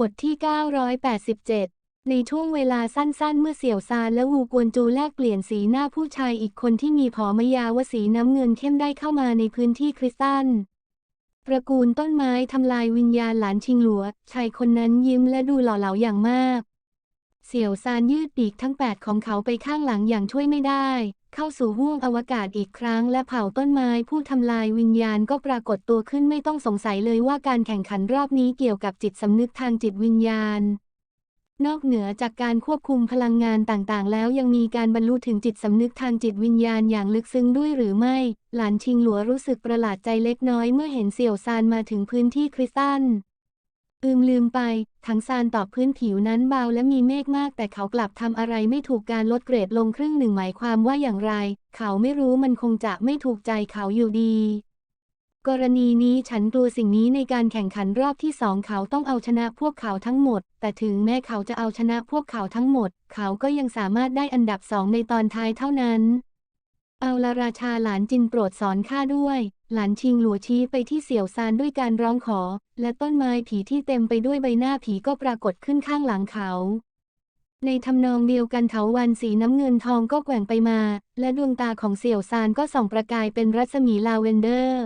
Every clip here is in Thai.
บทที่ 987 ในช่วงเวลาสั้นๆ เมื่อเสี่ยวซานและวูกวนจูแลกเปลี่ยนสีหน้าผู้ชายอีกคนที่มีผอมยาวสีน้ำเงินเข้มได้เข้ามาในพื้นที่คริสตันตระกูลต้นไม้ทำลายวิญญาณหลานชิงหลัว ชายคนนั้นยิ้มและดูหล่อเหลาอย่างมาก เสี่ยวซานยืดปีกทั้งแปดของเขาไปข้างหลังอย่างช่วยไม่ได้ เข้าสู่ห้วงอวกาศอีกครั้งและเผาต้นไม้ผู้ทำลายวิญญาณก็ปรากฏตัวขึ้นไม่ต้องสงสัยเลยว่าการแข่งขันรอบนี้เกี่ยวกับจิตสำนึกทางจิตวิญญาณ นอกเหนือจากการควบคุมพลังงานต่างๆ แล้วยังมีการบรรลุถึงจิตสำนึกทางจิตวิญญาณอย่างลึกซึ้งด้วยหรือไม่ หลานชิงหลัวรู้สึกประหลาดใจเล็กน้อยเมื่อเห็นเสี่ยวซานมาถึงพื้นที่คริสตัล อืมลืมไปทั้งซานตอบพื้นผิวนั้นเบาและมีเมฆมากแต่เขากลับทำอะไรไม่ถูกการลดเกรดลงครึ่งหนึ่งหมายความว่าอย่างไร เขาไม่รู้มันคงจะไม่ถูกใจเขาอยู่ดี กรณีนี้ฉันกลัวสิ่งนี้ในการแข่งขันรอบที่สองเขาต้องเอาชนะพวกเขาทั้งหมด แต่ถึงแม้เขาจะเอาชนะพวกเขาทั้งหมด เขาก็ยังสามารถได้อันดับสองในตอนท้ายเท่านั้น เอาละราชาหลานจินโปรดสอนข้าด้วย หลานชิงหลัวชี้ไปที่เสี่ยวซานด้วยการร้องขอ และต้นไม้ผีที่เต็มไปด้วยใบหน้าผีก็ปรากฏขึ้นข้างหลังเขา ในทำนองเดียวกันเถาวันสีน้ำเงินทองก็แกว่งไปมา และดวงตาของเสี่ยวซานก็ส่องประกายเป็นรัศมีลาเวนเดอร์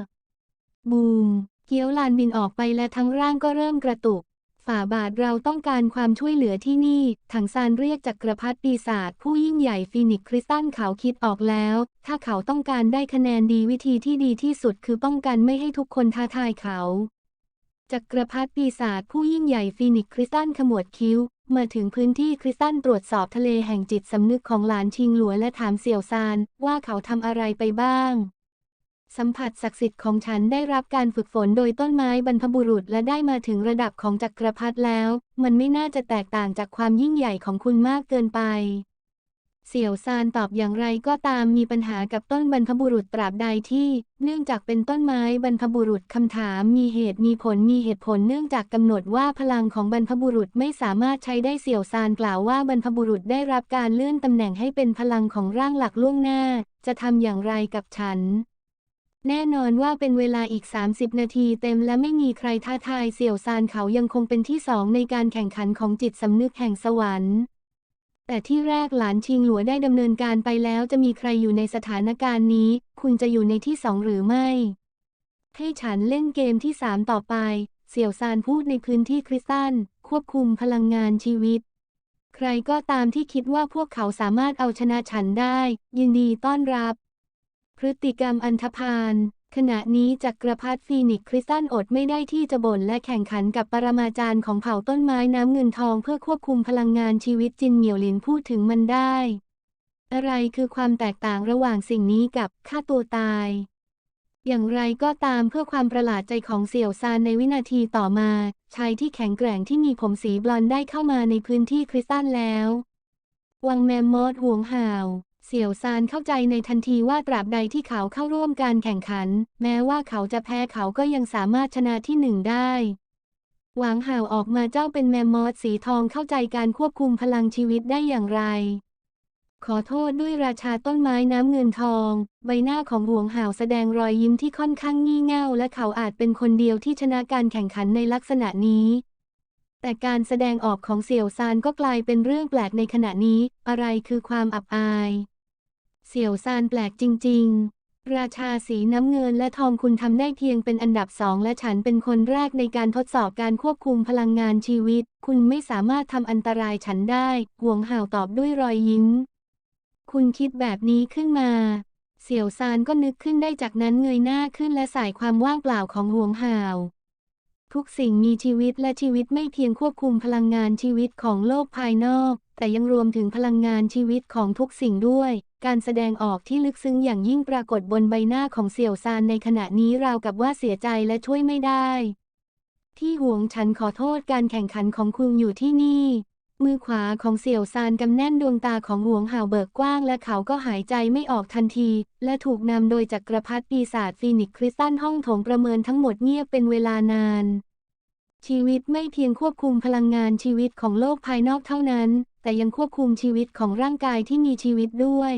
บูมเกี้ยวลานบินออกไปและทั้งร่างก็เริ่มกระตุก ฝ่าบาทเราต้องการความช่วยเหลือที่นี่ ถังซานเรียกจักรพรรดิปีศาจผู้ยิ่งใหญ่ฟีนิกซ์คริสตันเขาคิดออกแล้ว ถ้าเขาต้องการได้คะแนนดีวิธีที่ดีที่สุดคือป้องกันไม่ให้ทุกคนท้าทายเขา จักรพรรดิปีศาจผู้ยิ่งใหญ่ฟีนิกซ์คริสตันขมวดคิ้วมาถึงพื้นที่คริสตันตรวจสอบทะเลแห่งจิตสำนึกของหลานชิงหลัวและถามเสี่ยวซานว่าเขาทำอะไรไปบ้าง สัมผัสศักดิ์สิทธิ์ของฉันได้รับการฝึกฝนโดยต้นไม้บรรพบุรุษและได้มาถึงระดับของจักรพรรดิแล้ว มันไม่น่าจะแตกต่างจากความยิ่งใหญ่ของคุณมากเกินไป เสี่ยวซานตอบอย่างไรก็ตามมีปัญหากับต้นบรรพบุรุษตราบใดที่ เนื่องจากเป็นต้นไม้บรรพบุรุษคำถามมีเหตุมีผลมีเหตุผลเนื่องจากกำหนดว่าพลังของบรรพบุรุษไม่สามารถใช้ได้เสี่ยวซานกล่าวว่าบรรพบุรุษได้รับการเลื่อนตำแหน่งให้เป็นพลังของร่างหลักล่วงหน้า จะทำอย่างไรกับฉัน แน่นอนว่าเป็นเวลาอีก 30 นาทีเต็มและไม่มีใครท้าทายเสี่ยวซานเขายังคงเป็นที่สองในการแข่งขันของจิตสำนึกแห่งสวรรค์แต่ที่แรกหลานชิงหลัวได้ดำเนินการไปแล้วจะมีใครอยู่ในสถานการณ์นี้ คุณจะอยู่ในที่สองหรือไม่ ให้ฉันเล่นเกมที่สามต่อไป เสี่ยวซานพูดในพื้นที่คริสตัลควบคุมพลังงานชีวิต ใครก็ตามที่คิดว่าพวกเขาสามารถเอาชนะฉันได้ ยินดีต้อนรับ พฤติกรรมอันธพาลขณะนี้จักรพรรดิฟีนิกซ์คริสตันอดไม่ได้ที่จะบ่นและแข่งขันกับปรมาจารย์ของเผ่าต้นไม้น้ำเงินทองเพื่อควบคุมพลังงานชีวิตจินเหมียวหลินพูดถึงมันได้ อะไรคือความแตกต่างระหว่างสิ่งนี้กับฆ่าตัวตาย อย่างไรก็ตามเพื่อความประหลาดใจของเสี่ยวซานในวินาทีต่อมา ชายที่แข็งแกร่งที่มีผมสีบลอนด์ได้เข้ามาในพื้นที่คริสตันแล้ว วังแมมมอสห่วงห่าว เสี่ยวซานเข้าใจในทันทีว่าตราบใดที่เขาเข้าร่วมการแข่งขัน แม้ว่าเขาจะแพ้เขาก็ยังสามารถชนะที่หนึ่งได้ หวางห่าวออกมาเจ้าเป็นแมมมอสสีทองเข้าใจการควบคุมพลังชีวิตได้อย่างไร ขอโทษด้วยราชาต้นไม้น้ำเงินทอง ใบหน้าของหวงห่าวแสดงรอยยิ้มที่ค่อนข้างงี่เง่าและเขาอาจเป็นคนเดียวที่ชนะการแข่งขันในลักษณะนี้แต่การแสดงออกของเสี่ยวซานก็กลายเป็นเรื่องแปลกในขณะนี้ อะไรคือความอับอาย เสี่ยวซานแปลกจริง ๆ ราชาสีน้ำเงินและทองคุณทำได้เพียงเป็นอันดับสองและฉันเป็นคนแรกในการทดสอบการควบคุมพลังงานชีวิต คุณไม่สามารถทำอันตรายฉันได้ หวงห่าวตอบด้วยรอยยิ้ม คุณคิดแบบนี้ขึ้นมา เสี่ยวซานก็นึกขึ้นได้จากนั้นเงยหน้าขึ้นและสายความว่างเปล่าของหวงห่าวทุกสิ่งมีชีวิตและชีวิตไม่เพียงควบคุมพลังงานชีวิตของโลกภายนอก แต่ยังรวมถึงพลังงานชีวิตของทุกสิ่งด้วย การแสดงออกที่ลึกซึ้งอย่างยิ่งปรากฏบนใบหน้าของเสี่ยวซานในขณะนี้ราวกับว่าเสียใจและช่วยไม่ได้ ที่ห่วงฉันขอโทษการแข่งขันของคุณอยู่ที่นี่ มือขวาของเสี่ยวซานกำแน่นดวงตาของหวงห่าวเบิกกว้างและเขาก็หายใจไม่ออกทันที และถูกนำโดยจักรพรรดิปีศาจฟีนิกคริสตันห้องโถงประเมินทั้งหมดเงียบเป็นเวลานาน ชีวิตไม่เพียงควบคุมพลังงานชีวิตของโลกภายนอกเท่านั้น แต่ยังควบคุมชีวิตของร่างกายที่มีชีวิตด้วย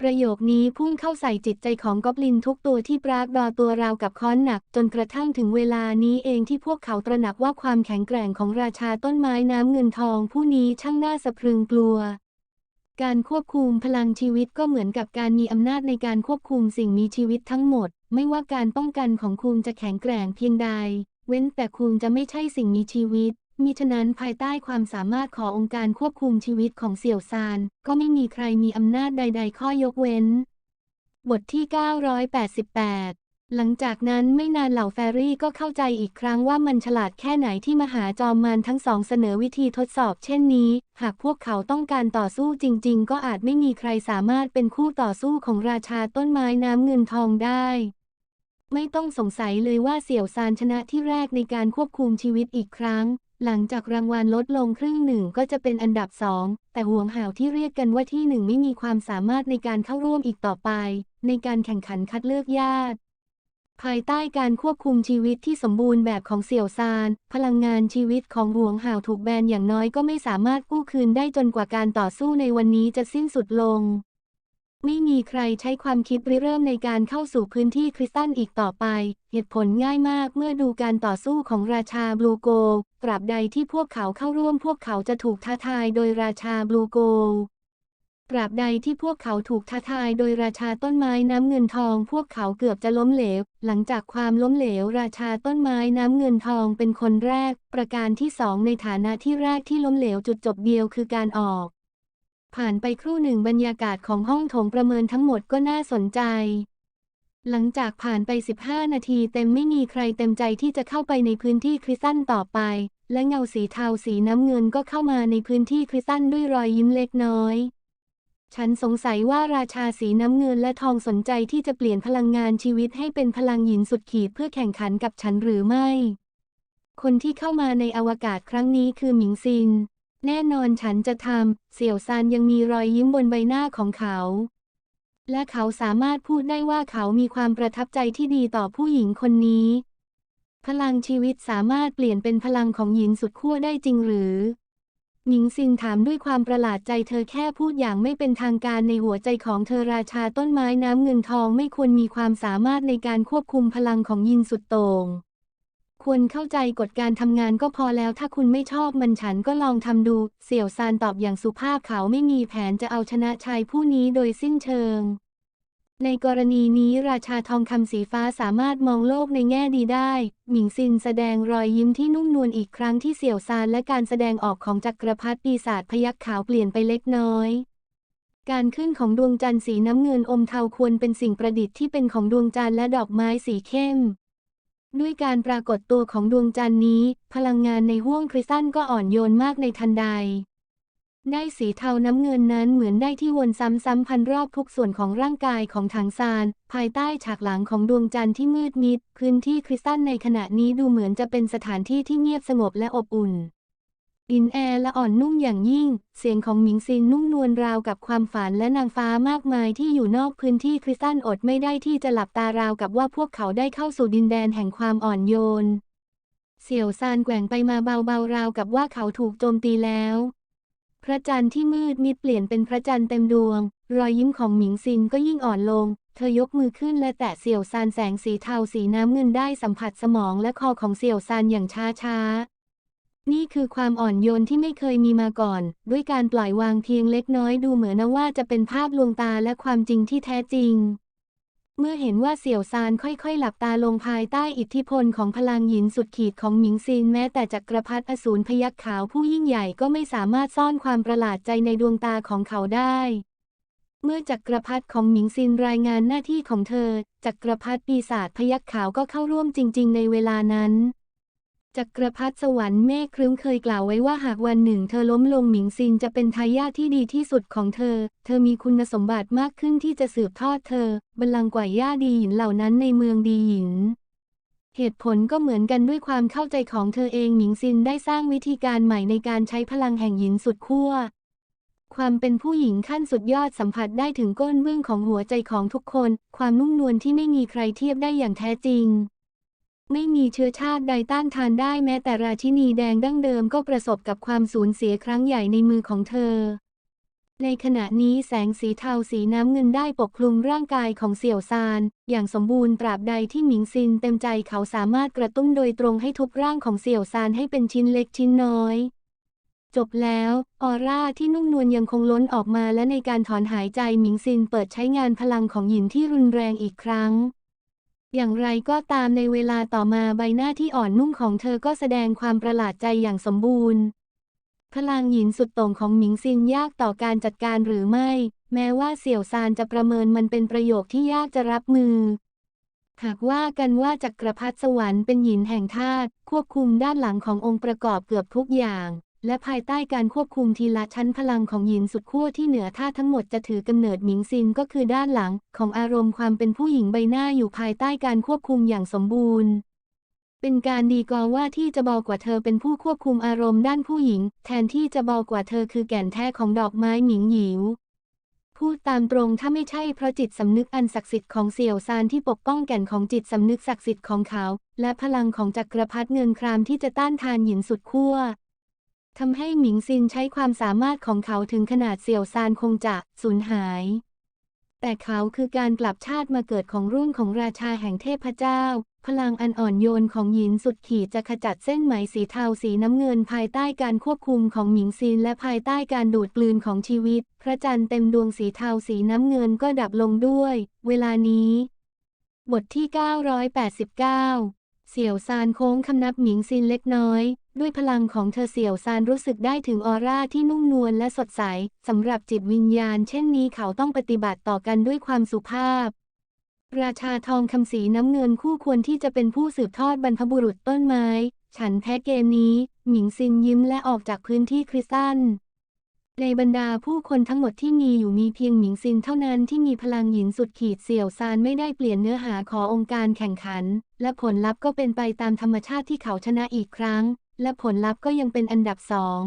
ประโยคนี้พุ่งเข้าใส่จิตใจของกอบลินทุกตัวที่ปรากดอตัวราวกับค้อนหนัก จนกระทั่งถึงเวลานี้เองที่พวกเขาตระหนักว่าความแข็งแกร่งของราชาต้นไม้น้ำเงินทองผู้นี้ช่างน่าสะพรึงกลัว การควบคุมพลังชีวิตก็เหมือนกับการมีอำนาจในการควบคุมสิ่งมีชีวิตทั้งหมด ไม่ว่าการป้องกันของคุณจะแข็งแกร่งเพียงใด เว้นแต่คุณจะไม่ใช่สิ่งมีชีวิต มิฉะนั้นภายใต้ความสามารถขององค์การควบคุมชีวิตของเสี่ยวซาน ก็ไม่มีใครมีอำนาจใด ๆ ข้อยกเว้น บทที่ 988 หลังจากนั้นไม่นานเหล่าแฟรี่ก็เข้าใจอีกครั้งว่ามันฉลาดแค่ไหนที่มหาจอมมารทั้งสองเสนอวิธีทดสอบเช่นนี้ หากพวกเขาต้องการต่อสู้จริง ๆ ก็อาจไม่มีใครสามารถเป็นคู่ต่อสู้ของราชาต้นไม้น้ำเงินทองได้ ไม่ต้องสงสัยเลยว่าเสี่ยวซานชนะที่แรกในการควบคุมชีวิตอีกครั้ง หลังจากรางวัลลดลงครึ่งหนึ่งก็จะเป็นอันดับสองแต่ห่วงหาวที่เรียกกันว่าที่หนึ่งไม่มีความสามารถในการเข้าร่วมอีกต่อไป ในการแข่งขันคัดเลือกญาติ ภายใต้การควบคุมชีวิตที่สมบูรณ์แบบของเสี่ยวซาน พลังงานชีวิตของหวงหาวถูกแบนอย่างน้อยก็ไม่สามารถกู้คืนได้จนกว่าการต่อสู้ในวันนี้จะสิ้นสุดลง ไม่มีใครใช้ความคิดริเริ่มในการเข้าสู่พื้นที่คริสตัลอีกต่อไป เหตุผลง่ายมากเมื่อดูการต่อสู้ของราชาบลูโกลตราบใดที่พวกเขาเข้าร่วมพวกเขาจะถูกท้าทายโดยราชาบลูโก ตราบใดที่พวกเขาถูกท้าทายโดยราชาต้นไม้น้ำเงินทอง พวกเขาเกือบจะล้มเหลว หลังจากความล้มเหลว ราชาต้นไม้น้ำเงินทองเป็นคนแรก ประการที่สองในฐานะที่แรกที่ล้มเหลวจุดจบเดียวคือการออก ผ่านไปครู่หนึ่งบรรยากาศของห้องโถงประเมินทั้งหมดก็น่าสนใจ หลังจากผ่านไป 15 นาทีเต็มไม่มีใครเต็มใจที่จะเข้าไปในพื้นที่คริสตันต่อไป และเงาสีเทาสีน้ำเงินก็เข้ามาในพื้นที่คริสตันด้วยรอยยิ้มเล็กน้อย ฉันสงสัยว่าราชาสีน้ำเงินและทองสนใจที่จะเปลี่ยนพลังงานชีวิตให้เป็นพลังหยินสุดขีดเพื่อแข่งขันกับฉันหรือไม่ คนที่เข้ามาในอวกาศครั้งนี้คือหมิงซิน แน่นอนฉันจะทำ เสี่ยวซานยังมีรอยยิ้มบนใบหน้าของเขา และเขาสามารถพูดได้ว่าเขามีความประทับใจที่ดีต่อผู้หญิงคนนี้ พลังชีวิตสามารถเปลี่ยนเป็นพลังของหญิงสุดขั้วได้จริงหรือ หมิงซินถามด้วยความประหลาดใจเธอแค่พูดอย่างไม่เป็นทางการในหัวใจของเธอราชาต้นไม้น้ำเงินทองไม่ควรมีความสามารถในการควบคุมพลังของยินสุดโต่งควรเข้าใจกฎการทำงานก็พอแล้วถ้าคุณไม่ชอบมันฉันก็ลองทำดู เสี่ยวซานตอบอย่างสุภาพเขาไม่มีแผนจะเอาชนะชายผู้นี้โดยสิ้นเชิง ในกรณีนี้ราชาทองคำสีฟ้าสามารถมองโลกในแง่ดีได้ หมิงซินแสดงรอยยิ้มที่นุ่มนวลอีกครั้งที่เสี่ยวซานและการแสดงออกของจักรพรรดิปีศาจพยัคฆ์ขาวเปลี่ยนไปเล็กน้อย การขึ้นของดวงจันทร์สีน้ำเงินอมเทาควรเป็นสิ่งประดิษฐ์ที่เป็นของดวงจันทร์และดอกไม้สีเข้ม ด้วยการปรากฏตัวของดวงจันทร์นี้ พลังงานในห้วงคริสตัลก็อ่อนโยนมากในทันใด ได้สีเทาน้ำเงินนั้นเหมือนได้ที่วนซ้ำๆพันรอบทุกส่วนของร่างกายของถังซาน ภายใต้ฉากหลังของดวงจันทร์ที่มืดมิด พื้นที่คริสตัลในขณะนี้ดูเหมือนจะเป็นสถานที่ที่เงียบสงบและอบอุ่นอินแอร์และอ่อนนุ่มอย่างยิ่ง เสียงของหมิงซินนุ่มนวลราวกับความฝันและนางฟ้ามากมายที่อยู่นอกพื้นที่คริสตัลอดไม่ได้ที่จะหลับตาราวกับว่าพวกเขาได้เข้าสู่ดินแดนแห่งความอ่อนโยน เสี่ยวซานแกว่งไปมาเบาๆราวกับว่าเขาถูกโจมตีแล้ว พระจันทร์ที่มืดมิดเปลี่ยนเป็นพระจันทร์เต็มดวง รอยยิ้มของหมิงซินก็ยิ่งอ่อนลง เธอยกมือขึ้นและแตะเสี่ยวซานแสงสีเทาสีน้ำเงินได้สัมผัสสมองและคอของเสี่ยวซานอย่างช้าๆนี่คือความอ่อนโยนที่ไม่เคยมีมาก่อน ด้วยการปล่อยวางเพียงเล็กน้อยดูเหมือนว่าจะเป็นภาพลวงตาและความจริงที่แท้จริง เมื่อเห็นว่าเสี่ยวซานค่อยๆ หลับตาลงภายใต้อิทธิพลของพลังหยินสุดขีดของหมิงซินแม้แต่จักรพรรดิอสูรพยักขาวผู้ยิ่งใหญ่ก็ไม่สามารถซ่อนความประหลาดใจในดวงตาของเขาได้ เมื่อจักรพรรดิของหมิงซินรายงานหน้าที่ของเธอ จักรพรรดิปีศาจพยักขาวก็เข้าร่วมจริง ๆ ในเวลานั้น จักรพรรดิสวรรค์เมฆครึ้มเคยกล่าวไว้ว่าหากวันหนึ่งเธอล้มลงหมิงซินจะเป็นทายาทที่ดีที่สุดของเธอ เธอมีคุณสมบัติมากขึ้นที่จะสืบทอดเธอ บัลลังก์กว่าย่าดีหยินเหล่านั้นในเมืองดีหยิน เหตุผลก็เหมือนกันด้วยความเข้าใจของเธอเองหมิงซินได้สร้างวิธีการใหม่ในการใช้พลังแห่งหยินสุดขั้ว ความเป็นผู้หญิงขั้นสุดยอดสัมผัสได้ถึงก้นเบื้องของหัวใจของทุกคน ความนุ่มนวลที่ไม่มีใครเทียบได้อย่างแท้จริง ไม่มีเชื้อชาติใดต้านทานได้แม้แต่ราชินีแดงดั้งเดิมก็ประสบกับความสูญเสียครั้งใหญ่ในมือของเธอ ในขณะนี้แสงสีเทาสีน้ำเงินได้ปกคลุมร่างกายของเสี่ยวซาน อย่างสมบูรณ์ตราบใดที่หมิงซินเต็มใจเขาสามารถกระตุ้นโดยตรงให้ทุกร่างของเสี่ยวซานให้เป็นชิ้นเล็กชิ้นน้อยจบแล้ว ออร่าที่นุ่มนวลยังคงล้นออกมาและในการถอนหายใจหมิงซินเปิดใช้งานพลังของหยินที่รุนแรงอีกครั้ง อย่างไรก็ตามในเวลาต่อมาใบหน้าที่อ่อนนุ่มของเธอก็แสดงความประหลาดใจอย่างสมบูรณ์ พลังหยินสุดโต่งของหมิงซินยากต่อการจัดการหรือไม่ แม้ว่าเสี่ยวซานจะประเมินมันเป็นประโยคที่ยากจะรับมือ หากว่ากันว่าจักรพรรดิสวรรค์เป็นหยินแห่งธาตุควบคุมด้านหลังขององค์ประกอบเกือบทุกอย่าง และภายใต้การควบคุมทีละชั้นพลังของหยินสุดขั้วที่เหนือธาทั้งหมดจะถือกำเนิดหมิงซินก็คือด้านหลัง ของอารมณ์ความเป็นผู้หญิงใบหน้าอยู่ภายใต้การควบคุมอย่างสมบูรณ์ เป็นการดีกว่าว่าที่จะเบอกว่าเธอเป็นผู้ควบคุมอารมณ์ด้านผู้หญิง แทนที่จะเบอกว่าเธอคือแก่นแท้ของดอกไม้หมิงหยิวพูดตามตรงถ้าไม่ใช่เพราะจิตสำนึกอันศักดิ์สิทธิ์ของเสี่ยวซานที่ปกป้องแก่นของจิตสำนึกศักดิ์สิทธิ์ของเขา และพลังของจักรพรรดิเงินครามที่จะต้านทานหยินสุดขั้ว ทำให้หมิงซินใช้ความสามารถของเขาถึงขนาดเสี่ยวซานคงจะสูญหาย แต่เขาคือการกลับชาติมาเกิดของรุ่นของราชาแห่งเทพเจ้า พลังอันอ่อนโยนของหยินสุดขีดจะขจัดเส้นไหมสีเทาสีน้ำเงินภายใต้การควบคุมของหมิงซินและภายใต้การดูดกลืนของชีวิต พระจันทร์เต็มดวงสีเทาสีน้ำเงินก็ดับลงด้วย เวลานี้ บทที่ 989 เสี่ยวซานโค้งคำนับหมิงซินเล็กน้อย ด้วยพลังของเธอเสี่ยวซานรู้สึกได้ถึงออร่าที่นุ่มนวลและสดใสสำหรับจิตวิญญาณ เช่นนี้เขาต้องปฏิบัติต่อกันด้วยความสุภาพ ราชาทองคำสีน้ำเงินคู่ควรที่จะเป็นผู้สืบทอดบรรพบุรุษต้นไม้ ฉันแพ้เกมนี้ หมิงซินยิ้มและออกจากพื้นที่คริสตัลในบรรดาผู้คนทั้งหมดที่มีอยู่มีเพียงหมิงซินเท่านั้นที่มีพลังหยินสุดขีดเสี่ยวซานไม่ได้เปลี่ยนเนื้อหาขอองค์การแข่งขัน และผลลัพธ์ก็เป็นไปตามธรรมชาติที่เขาชนะอีกครั้ง และผลลัพธ์ก็ยังเป็นอันดับสอง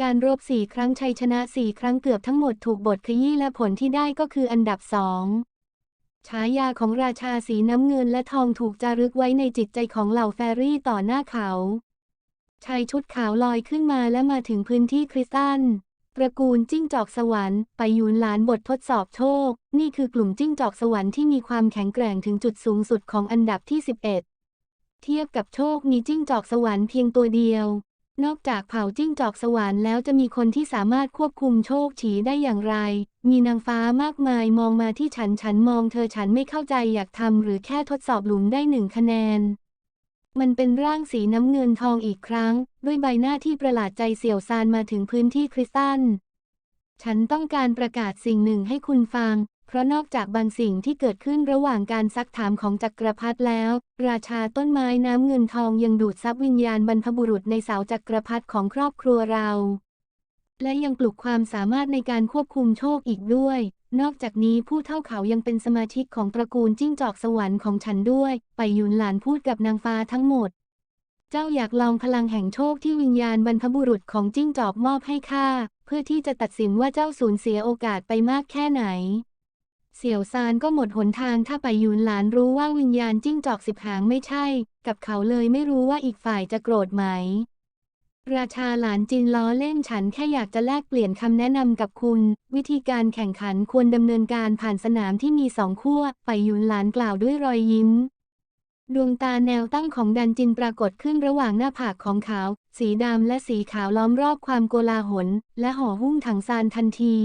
การรวบสี่ครั้งชัยชนะสี่ครั้งเกือบทั้งหมดถูกบทขยี้และผลที่ได้ก็คืออันดับสองฉายาของราชาสีน้ำเงินและทองถูกจารึกไว้ในจิตใจของเหล่าแฟรี่ต่อหน้าเขาชายชุดขาวลอยขึ้นมาและมาถึงพื้นที่คริสตัลตระกูลจิ้งจอกสวรรค์ไปยูนหลานบททดสอบโชค นี่คือกลุ่มจิ้งจอกสวรรค์ที่มีความแข็งแกร่งถึงจุดสูงสุดของอันดับที่ 11 เทียบกับโชคมีจิ้งจอกสวรรค์เพียงตัวเดียว นอกจากเผ่าจิ้งจอกสวรรค์แล้วจะมีคนที่สามารถควบคุมโชคฉีได้อย่างไร มีนางฟ้ามากมายมองมาที่ฉันฉันมองเธอฉันไม่เข้าใจอยากทำหรือแค่ทดสอบหลุมได้หนึ่งคะแนน มันเป็นร่างสีน้ำเงินทองอีกครั้ง ด้วยใบหน้าที่ประหลาดใจเสี่ยวซานมาถึงพื้นที่คริสตัลฉันต้องการประกาศสิ่งหนึ่งให้คุณฟัง เพราะนอกจากบางสิ่งที่เกิดขึ้นระหว่างการซักถามของจักรพรรดิแล้ว ราชาต้นไม้น้ำเงินทองยังดูดซับวิญญาณบรรพบุรุษในเสาจักรพรรดิของครอบครัวเรา และยังปลุกความสามารถในการควบคุมโชคอีกด้วย นอกจากนี้ผู้เท่าเขายังเป็นสมาชิกของตระกูลจิ้งจอกสวรรค์ของฉันด้วย ไปยุนหลานพูดกับนางฟ้าทั้งหมด เจ้าอยากลองพลังแห่งโชคที่วิญญาณบรรพบุรุษของจิ้งจอกมอบให้ข้าเพื่อที่จะตัดสินว่าเจ้าสูญเสียโอกาสไปมากแค่ไหน เสี่ยวซานก็หมดหนทางถ้าไปยูนหลานรู้ว่าวิญญาณจิ้งจอกสิบหางไม่ใช่ กับเขาเลยไม่รู้ว่าอีกฝ่ายจะโกรธไหม ราชาหลานจินล้อเล่นฉันแค่อยากจะแลกเปลี่ยนคำแนะนำกับคุณ วิธีการแข่งขันควรดำเนินการผ่านสนามที่มีสองขั้วไปยุนหลานกล่าวด้วยรอยยิ้ม ดวงตาแนวตั้งของดันจินปรากฏขึ้นระหว่างหน้าผากของเขา สีดำและสีขาวล้อมรอบความโกลาหล และห่อหุ้มถังซานทันที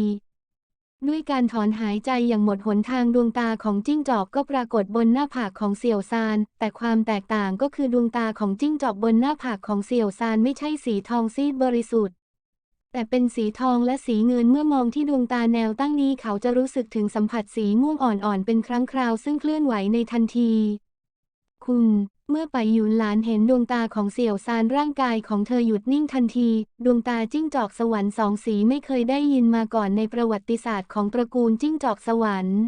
ด้วยการถอนหายใจอย่างหมดหนทางดวงตาของจิ้งจอกก็ปรากฏบนหน้าผากของเสี่ยวซาน แต่ความแตกต่างก็คือดวงตาของจิ้งจอกบนหน้าผากของเสี่ยวซานไม่ใช่สีทองซีดบริสุทธิ์ แต่เป็นสีทองและสีเงินเมื่อมองที่ดวงตาแนวตั้งนี้เขาจะรู้สึกถึงสัมผัสสีม่วงอ่อนๆเป็นครั้งคราวซึ่งเคลื่อนไหวในทันที คุณ เมื่อไปหยุนหลานเห็นดวงตาของเสี่ยวซานร่างกายของเธอหยุดนิ่งทันที ดวงตาจิ้งจอกสวรรค์สองสีไม่เคยได้ยินมาก่อนในประวัติศาสตร์ของตระกูลจิ้งจอกสวรรค์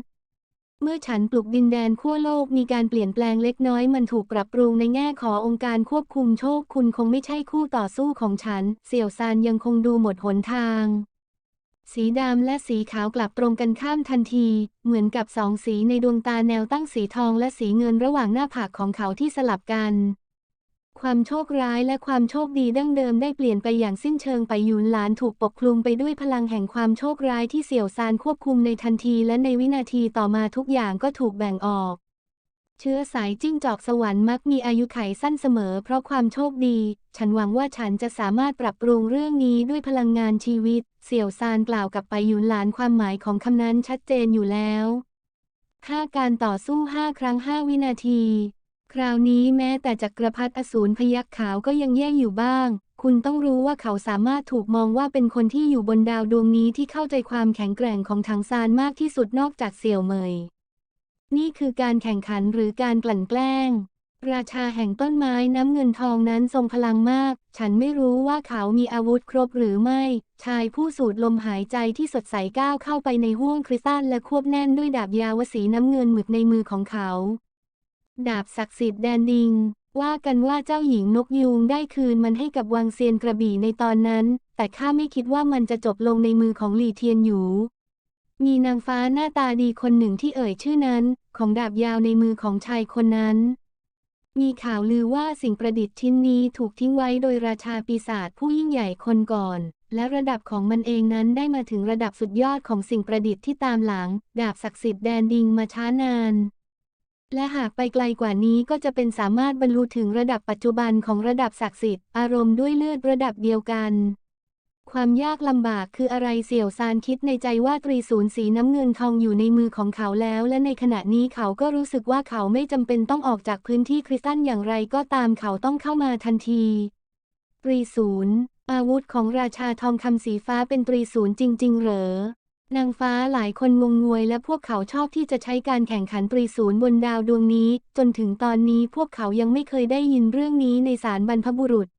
เมื่อฉันปลุกดินแดนขั้วโลกมีการเปลี่ยนแปลงเล็กน้อยมันถูกปรับปรุงในแง่ขอองค์การควบคุมโชคคุณคงไม่ใช่คู่ต่อสู้ของฉัน เสี่ยวซานยังคงดูหมดหนทาง สีดำและสีขาวกลับตรงกันข้ามทันที เหมือนกับสองสีในดวงตาแนวตั้งสีทองและสีเงินระหว่างหน้าผากของเขาที่สลับกัน ความโชคร้ายและความโชคดีดั้งเดิมได้เปลี่ยนไปอย่างสิ้นเชิงไปยุนหลานถูกปกคลุมไปด้วยพลังแห่งความโชคร้ายที่เสี่ยวซานควบคุมในทันทีและในวินาทีต่อมาทุกอย่างก็ถูกแบ่งออก เชื้อสายจิ้งจอกสวรรค์มักมีอายุไขสั้นเสมอ เพราะความโชคดี ฉันหวังว่าฉันจะสามารถปรับปรุงเรื่องนี้ด้วยพลังงานชีวิต เสี่ยวซานกล่าวกับไปยุนหลานความหมายของคำนั้นชัดเจนอยู่แล้ว5การต่อสู้5ครั้ง5วินาที คราวนี้แม้แต่จักรพรรดิอสูรพยักขาวก็ยังแย่อยู่บ้าง คุณต้องรู้ว่าเขาสามารถถูกมองว่าเป็นคนที่อยู่บนดาวดวงนี้ที่เข้าใจความแข็งแกร่งของถังซานมากที่สุดนอกจากเสี่ยวเหมย นี่คือการแข่งขันหรือการกลั่นแกล้ง ราชาแห่งต้นไม้น้ำเงินทองนั้นทรงพลังมาก ฉันไม่รู้ว่าเขามีอาวุธครบหรือไม่ ชายผู้สูดลมหายใจที่สดใสก้าวเข้าไปในห้วงคริสตัลและควบแน่นด้วยดาบยาวสีน้ำเงินหมึกในมือของเขา ดาบศักดิ์สิทธิ์แดนดิงว่ากันว่าเจ้าหญิงนกยูงได้คืนมันให้กับวังเซียนกระบี่ในตอนนั้น แต่ข้าไม่คิดว่ามันจะจบลงในมือของหลี่เทียนหยูมีนางฟ้าหน้าตาดีคนหนึ่งที่เอ่ยชื่อนั้น ของดาบยาวในมือของชายคนนั้น มีข่าวลือว่าสิ่งประดิษฐ์ชิ้นนี้ถูกทิ้งไว้โดยราชาปีศาจผู้ยิ่งใหญ่คนก่อน และระดับของมันเองนั้นได้มาถึงระดับสุดยอดของสิ่งประดิษฐ์ที่ตามหลัง ดาบศักดิ์สิทธิ์แดนดิงมาช้านาน และหากไปไกลกว่านี้ก็จะเป็นสามารถบรรลุถึงระดับปัจจุบันของระดับศักดิ์สิทธิ์อารมณ์ด้วยเลือดระดับเดียวกัน ความยากลำบากคืออะไรเสี่ยวซานคิดในใจว่าตรีศูนย์สีน้ำเงินทองอยู่ในมือของเขาแล้ว และในขณะนี้เขาก็รู้สึกว่าเขาไม่จำเป็นต้องออกจากพื้นที่คริสตัลอย่างไรก็ตามเขาต้องเข้ามาทันทีตรีศูนย์อาวุธของราชาทองคำสีฟ้าเป็นตรีศูนย์จริง ๆ เหรอนางฟ้าหลายคนงงงวยและพวกเขาชอบที่จะใช้การแข่งขันตรีศูนย์บนดาวดวงนี้ จนถึงตอนนี้พวกเขายังไม่เคยได้ยินเรื่องนี้ในสารบรรพบุรุษ